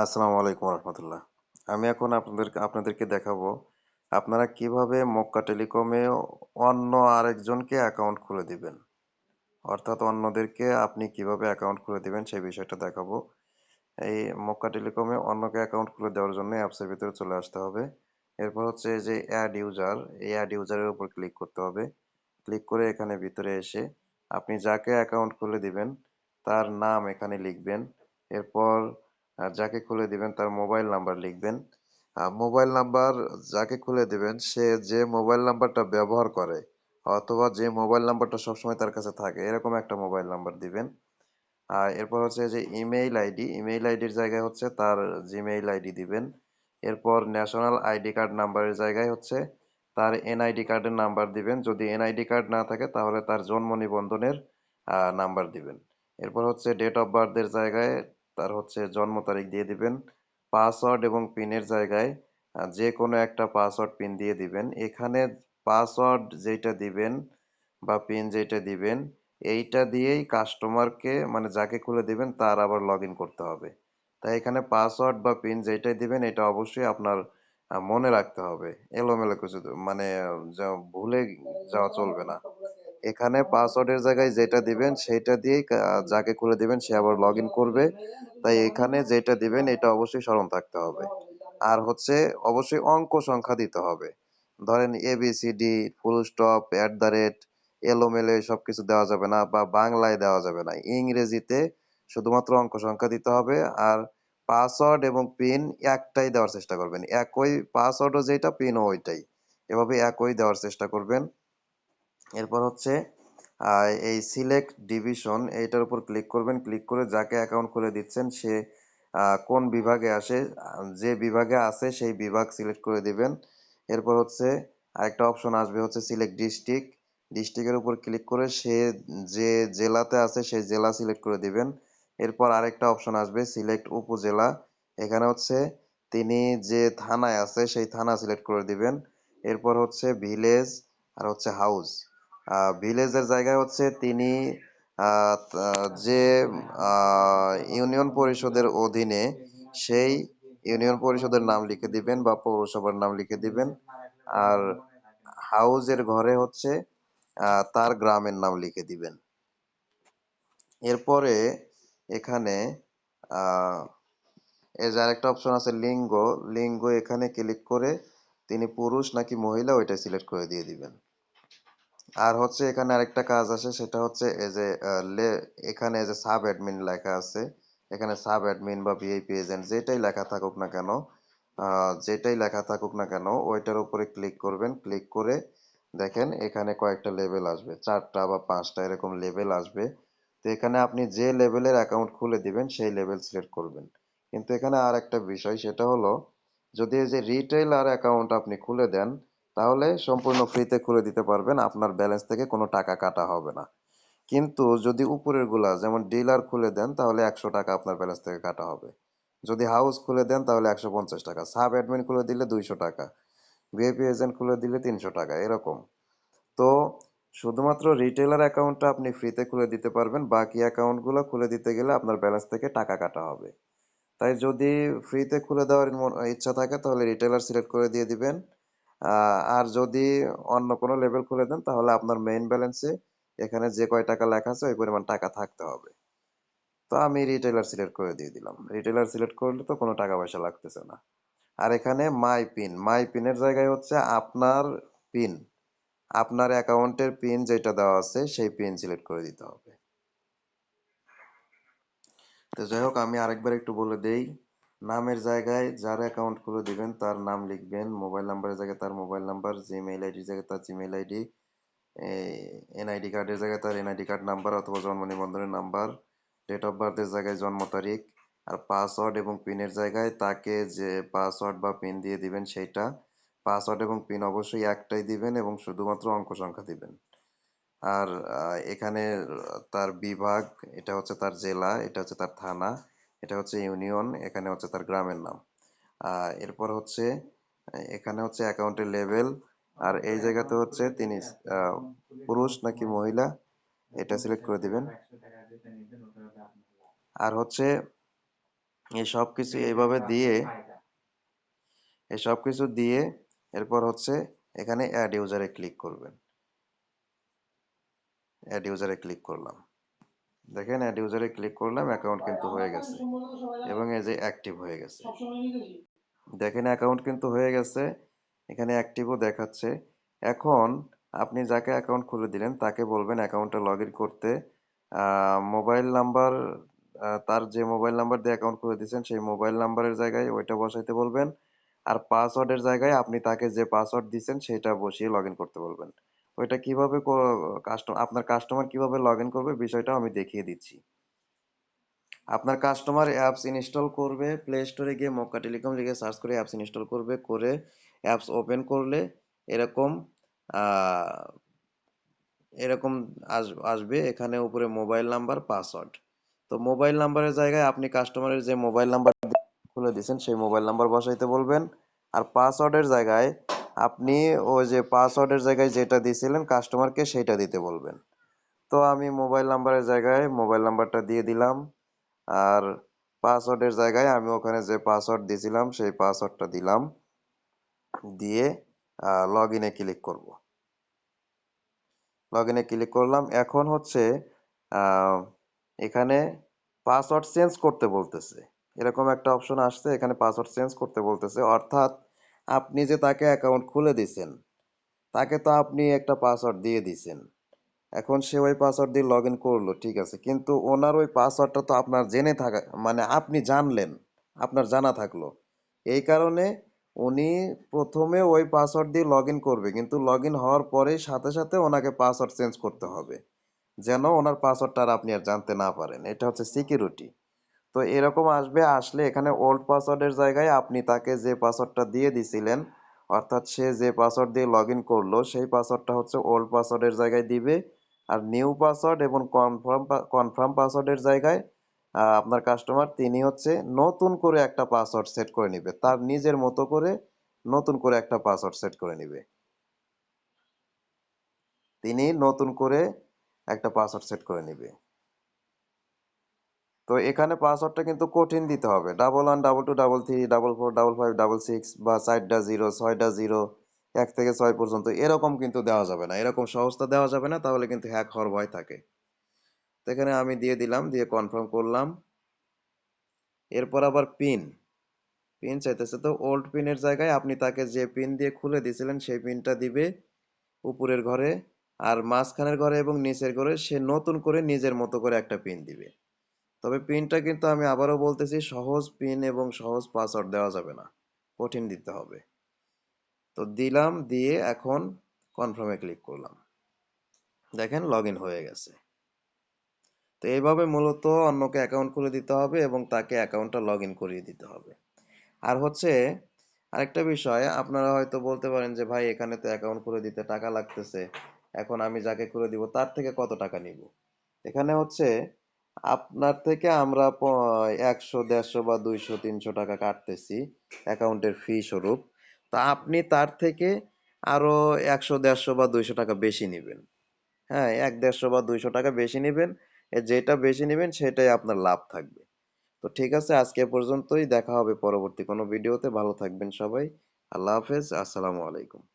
আসসালামু আলাইকুম রহমতুল্লাহ। আমি এখন আপনাদের, আপনাদেরকে দেখাবো আপনারা কীভাবে মক্কা টেলিকমে অন্য আরেকজনকে অ্যাকাউন্ট খুলে দিবেন। অর্থাৎ অন্যদেরকে আপনি কীভাবে অ্যাকাউন্ট খুলে দিবেন সেই বিষয়টা দেখাবো। এই মক্কা টেলিকমে অন্যকে অ্যাকাউন্ট খুলে দেওয়ার জন্য অ্যাপসের ভিতরে চলে আসতে হবে। এরপর হচ্ছে যে অ্যাড ইউজার এই অ্যাড ইউজারের উপর ক্লিক করতে হবে। ক্লিক করে এখানে ভিতরে এসে আপনি যাকে অ্যাকাউন্ট খুলে দিবেন, তার নাম এখানে লিখবেন। এরপর আহ, যাকে খুলে দিবেন তার মোবাইল নাম্বার লিখবেন। মোবাইল নাম্বার যাকে খুলে দিবেন সে যে মোবাইল নাম্বারটা ব্যবহার করে অথবা যে মোবাইল নাম্বারটা সবসময় তার কাছে থাকে এরকম একটা মোবাইল নাম্বার দিবেন। আর এরপর হচ্ছে যে ইমেইল আইডি ইমেইল আইডির জায়গায় হচ্ছে তার জিমেইল আইডি দিবেন। এরপর ন্যাশনাল আইডি কার্ড নাম্বারের জায়গায় হচ্ছে তার এনআইডি কার্ডের নাম্বার দিবেন। যদি এনআইডি কার্ড না থাকে তাহলে তার জন্ম নিবন্ধনের নাম্বার দিবেন। এরপর হচ্ছে ডেট অফ বার্থের জায়গায় তার হচ্ছে জন্ম তারিখ দিয়ে দিবেন। পাসওয়ার্ড এবং পিনের জায়গায় যে কোনো একটা পাসওয়ার্ড পিন দিয়ে দিবেন। এখানে পাসওয়ার্ড যেটা দিবেন বা পিন যেটা দিবেন, এইটা দিয়েই কাস্টমারকে মানে যাকে খুলে দিবেন, তার আবার লগ করতে হবে। তাই এখানে পাসওয়ার্ড বা পিন যেটাই দিবেন, এটা অবশ্যই আপনার মনে রাখতে হবে। এলোমেলো কিছু মানে ভুলে যাওয়া চলবে না। এখানে পাসওয়ার্ডের জায়গায় যেটা দিবেন সেটা দিয়েই যাকে খুলে দিবেন সে আবার লগ ইন করবে। তাই এখানে যেটা দিবেন এটা অবশ্যই স্মরণ থাকতে হবে। আর হচ্ছে অবশ্যই অঙ্ক সংখ্যা দিতে হবে। ধরেন A B C D full stop at the rate এলোমেলো সব কিছু দেওয়া যাবে না বা বাংলায় দেওয়া যাবে না। ইংরেজিতে শুধুমাত্র অঙ্ক সংখ্যা দিতে হবে আর পাসওয়ার্ড এবং পিন একটাই দেওয়ার চেষ্টা করবেন। একই পাসওয়ার্ডও যেটা পিনও ওইটাই। এভাবে একই দেওয়ার চেষ্টা করবেন। এরপর হচ্ছে এই সিলেক্ট ডিভিশন এইটার উপর ক্লিক করবেন। ক্লিক করে যাকে অ্যাকাউন্ট খুলে দিচ্ছেন, সে কোন বিভাগে আসে, যে বিভাগে আছে সেই বিভাগ সিলেক্ট করে দিবেন। এরপর হচ্ছে আরেকটা অপশন আসবে হচ্ছে সিলেক্ট ডিস্ট্রিক্ট ডিস্ট্রিক্টের উপর ক্লিক করে সে যে জেলাতে আছে সেই জেলা সিলেক্ট করে দিবেন। এরপর আরেকটা অপশন আসবে সিলেক্ট উপজেলা। এখানে হচ্ছে তিনি যে থানায় আছে সেই থানা সিলেক্ট করে দিবেন। এরপর হচ্ছে ভিলেজ আর হচ্ছে হাউস ভিলেজের জায়গায় হচ্ছে তিনি যে ইউনিয়ন পরিষদের অধীনে সেই ইউনিয়ন পরিষদের নাম লিখে দিবেন বা পৌরসভার নাম লিখে দিবেন। আর হাউজের ঘরে হচ্ছে তার গ্রামের নাম লিখে দিবেন। এরপরে এখানে যে আরেকটা অপশন আছে লিঙ্গ লিঙ্গ এখানে ক্লিক করে তিনি পুরুষ নাকি মহিলা ওইটা সিলেক্ট করে দিয়ে দিবেন। আর হচ্ছে এখানে আরেকটা কাজ আছে, সেটা হচ্ছে এই যে এখানে যে সাব অ্যাডমিন লেখা আছে, এখানে সাব অ্যাডমিন বা ভিআইপি এজেন্ট যেটাই লেখা থাকুক না কেন যেটাই লেখা থাকুক না কেন, ওইটার উপরে ক্লিক করবেন ক্লিক করে দেখেন এখানে কয়েকটা লেভেল আসবে, চারটা বা পাঁচটা এরকম লেভেল আসবে। তো এখানে আপনি যে লেভেলের অ্যাকাউন্ট খুলে দিবেন, সেই লেভেল সিলেক্ট করবেন। কিন্তু এখানে আর একটা বিষয়, সেটা হলো যদি এই যে রিটেইলার অ্যাকাউন্ট আপনি খুলে দেন তাহলে সম্পূর্ণ ফ্রিতে খুলে দিতে পারবেন, আপনার ব্যালেন্স থেকে কোনো টাকা কাটা হবে না। কিন্তু যদি উপরেরগুলা যেমন ডিলার খুলে দেন, তাহলে একশো টাকা আপনার ব্যালেন্স থেকে কাটা হবে। যদি হাউস খুলে দেন, তাহলে একশো পঞ্চাশ টাকা। সাব অ্যাডমিন খুলে দিলে দুইশো টাকা। ভিআইপি এজেন্ট খুলে দিলে তিনশো টাকা, এরকম। তো শুধুমাত্র রিটেলার অ্যাকাউন্টটা আপনি ফ্রিতে খুলে দিতে পারবেন, বাকি অ্যাকাউন্টগুলো খুলে দিতে গেলে আপনার ব্যালেন্স থেকে টাকা কাটা হবে। তাই যদি ফ্রিতে খুলে দেওয়ার ইচ্ছা থাকে, তাহলে রিটেলার সিলেক্ট করে দিয়ে দিবেন। আর যদি অন্য কোনো লেভেল খুলে দেন, তাহলে আপনার মেইন ব্যালেন্সে এখানে যে কয় টাকা লেখা আছে, ওই পরিমাণ টাকা থাকতে হবে। তো আমি রিটেলার সিলেক্ট করে দিয়ে দিলাম। রিটেলার সিলেক্ট করলে তো কোনো টাকা পয়সা লাগতেছে না। আর এখানে মাই পিন মাই পিনের জায়গায় হচ্ছে আপনার পিন আপনার অ্যাকাউন্টের পিন যেটা দেওয়া আছে, সেই পিন সিলেক্ট করে দিতে হবে। তো যাই হোক, আমি আরেকবার একটু বলে দেই। নামের জায়গায় যার অ্যাকাউন্ট খুলে দিবেন, তার নাম লিখবেন মোবাইল নাম্বারের জায়গায় তার মোবাইল নাম্বার জিমেইল আইডির জায়গায় তার জিমেইল আইডি এনআইডি কার্ডের জায়গায় তার এনআইডি কার্ড নাম্বার অথবা জন্ম নিবন্ধনের নাম্বার ডেট অফ বার্থের জায়গায় জন্ম তারিখ, আর পাসওয়ার্ড এবং পিনের জায়গায় তাকে যে পাসওয়ার্ড বা পিন দিয়ে দিবেন সেইটা পাসওয়ার্ড এবং পিন অবশ্যই একটাই দিবেন এবং শুধুমাত্র অঙ্ক সংখ্যা দিবেন। আর এখানে তার বিভাগ, এটা হচ্ছে তার জেলা, এটা হচ্ছে তার থানা এটা হচ্ছে ইউনিয়ন, এখানে হচ্ছে তার গ্রামের নাম। এরপর হচ্ছে, এখানে হচ্ছে অ্যাকাউন্টের লেভেল আর এই জায়গাতে হচ্ছে তিনি পুরুষ নাকি মহিলা, এটা সিলেক্ট করে দিবেন। আর হচ্ছে, এই সব কিছু এইভাবে দিয়ে, এই সব কিছু দিয়ে এরপর হচ্ছে এখানে অ্যাড ইউজারে ক্লিক করবেন। অ্যাড ইউজারে ক্লিক করলাম। দেখেন অ্যাড ইউজারে ক্লিক করলাম অ্যাকাউন্ট কিন্তু হয়ে গেছে। এবং এই যে অ্যাক্টিভ হয়ে গেছে। দেখেন অ্যাকাউন্ট কিন্তু হয়ে গেছে, এখানে অ্যাক্টিভও দেখাচ্ছে। এখন আপনি যাকে অ্যাকাউন্ট খুলে দিলেন, তাকে বলবেন অ্যাকাউন্টটা লগ ইন করতে। মোবাইল নাম্বার তার যে মোবাইল নাম্বার দিয়ে অ্যাকাউন্ট খুলে দিয়েছেন, সেই মোবাইল নাম্বারের জায়গায় ওইটা বসাইতে বলবেন। আর পাসওয়ার্ডের জায়গায় আপনি তাকে যে পাসওয়ার্ড দিয়েছেন, সেটা বসিয়ে লগ করতে বলবেন। ওইটা কীভাবে কাস্টম আপনার কাস্টমার কীভাবে লগ ইন করবে বিষয়টা আমি দেখিয়ে দিচ্ছি। আপনার কাস্টমার অ্যাপস ইনস্টল করবে প্লে স্টোরে গিয়ে মক্কা টেলিকম লিখে সার্চ করে অ্যাপস ইনস্টল করবে, করে অ্যাপস ওপেন করলে এরকম এরকম আসবে এখানে উপরে মোবাইল নাম্বার পাসওয়ার্ড তো মোবাইল নাম্বারের জায়গায় আপনি কাস্টমারের যে মোবাইল নাম্বার খুলে দিয়েছেন, সেই মোবাইল নাম্বার বসাইতে বলবেন। আর পাসওয়ার্ডের জায়গায় আপনি ওই যে পাসওয়ার্ডের জায়গায় যেটা দিয়েছিলেন কাস্টমারকে সেটা দিতে বলবেন। তো আমি মোবাইল নাম্বারের জায়গায় মোবাইল নাম্বারটা দিয়ে দিলাম। আর পাসওয়ার্ডের জায়গায় আমি ওখানে যে পাসওয়ার্ড দিয়েছিলাম সেই পাসওয়ার্ডটা দিলাম। দিয়ে লগ ইনে ক্লিক করব। লগ ইনে ক্লিক করলাম। এখন হচ্ছে এখানে পাসওয়ার্ড চেঞ্জ করতে বলতেছে। এরকম একটা অপশন আসছে, এখানে পাসওয়ার্ড চেঞ্জ করতে বলতেছে। অর্থাৎ আপনি যে তাকে অ্যাকাউন্ট খুলে দিছেন, তাকে তো আপনি একটা পাসওয়ার্ড দিয়ে দিছেন। এখন সে ওই পাসওয়ার্ড দিয়ে লগ ইন করল, ঠিক আছে। কিন্তু ওনার ওই পাসওয়ার্ডটা তো আপনার জেনে থাকা মানে আপনি জানলেন, আপনার জানা থাকল। এই কারণে উনি প্রথমে ওই পাসওয়ার্ড দিয়ে লগ ইন করবে, কিন্তু লগ ইন হওয়ার পরে সাথে সাথে ওনাকে পাসওয়ার্ড চেঞ্জ করতে হবে। যেন ওনার পাসওয়ার্ডটা আর আপনি আর জানতে না পারেন। এটা হচ্ছে সিকিউরিটি তো এরকম আসবে, আসলে এখানে ওল্ড পাসওয়ার্ডের জায়গায় আপনি তাকে যে পাসওয়ার্ডটা দিয়ে দিছিলেন, অর্থাৎ সে যে পাসওয়ার্ড দিয়ে লগ করল, সেই পাসওয়ার্ডটা হচ্ছে ওল্ড পাসওয়ার্ডের জায়গায় দিবে। আর নিউ পাসওয়ার্ড এবং কনফার্ম কনফার্ম পাসওয়ার্ডের জায়গায় আপনার কাস্টমার তিনি হচ্ছে নতুন করে একটা পাসওয়ার্ড সেট করে নিবে। তার নিজের মতো করে নতুন করে একটা পাসওয়ার্ড সেট করে নিবে। তিনি নতুন করে একটা পাসওয়ার্ড সেট করে নিবে। তো এখানে পাসওয়ার্ডটা কিন্তু কঠিন দিতে হবে। Double one double two double three double four double five double six বা চারটা জিরো ছয়টা জিরো এক থেকে ছয় পর্যন্ত এরকম কিন্তু দেওয়া যাবে না। এরকম সহজটা দেওয়া যাবে না, তাহলে কিন্তু হ্যাক হওয়ার ভয় থাকে। এখানে আমি দিয়ে দিলাম, দিয়ে কনফার্ম করলাম। এরপর আবার পিন পিন চাইতেছে তো ওল্ড পিনের জায়গায়। আপনি তাকে যে পিন দিয়ে খুলে দিয়েছিলেন, সেই পিনটা দিবে উপরের ঘরে। আর মাঝখানের ঘরে এবং নিচের ঘরে সে নতুন করে নিজের মতো করে একটা পিন দিবে। তবে পিনটা কিন্তু আমি আবারও বলতেছি, সহজ পিন এবং সহজ পাসওয়ার্ড দেওয়া যাবে না। কঠিন দিতে হবে। তো দিলাম, দিয়ে এখন কনফার্মে ক্লিক করলাম। দেখেন লগ হয়ে গেছে। তো এইভাবে মূলত অন্যকে অ্যাকাউন্ট খুলে দিতে হবে এবং তাকে অ্যাকাউন্টটা লগ করিয়ে দিতে হবে। আর হচ্ছে আরেকটা বিষয়, আপনারা হয়তো বলতে পারেন যে, ভাই, এখানে তো অ্যাকাউন্ট খুলে দিতে টাকা লাগতেছে। এখন আমি যাকে খুলে দিব, তার থেকে কত টাকা নিব? এখানে হচ্ছে আপনার থেকে আমরা একশো, দেড়শো বা দুইশো, তিনশো টাকা কাটতেছি অ্যাকাউন্টের ফি স্বরূপ। তা আপনি তার থেকে আরও একশো, দেড়শো বা দুইশো টাকা বেশি নেবেন। হ্যাঁ এক, দেড়শো বা দুইশো টাকা বেশি নেবেন। যেটা বেশি নেবেন সেটাই আপনার লাভ থাকবে। তো ঠিক আছে, আজকে পর্যন্তই। দেখা হবে পরবর্তী কোনো ভিডিওতে। ভালো থাকবেন সবাই। আল্লাহ হাফেজ। আসসালামু আলাইকুম।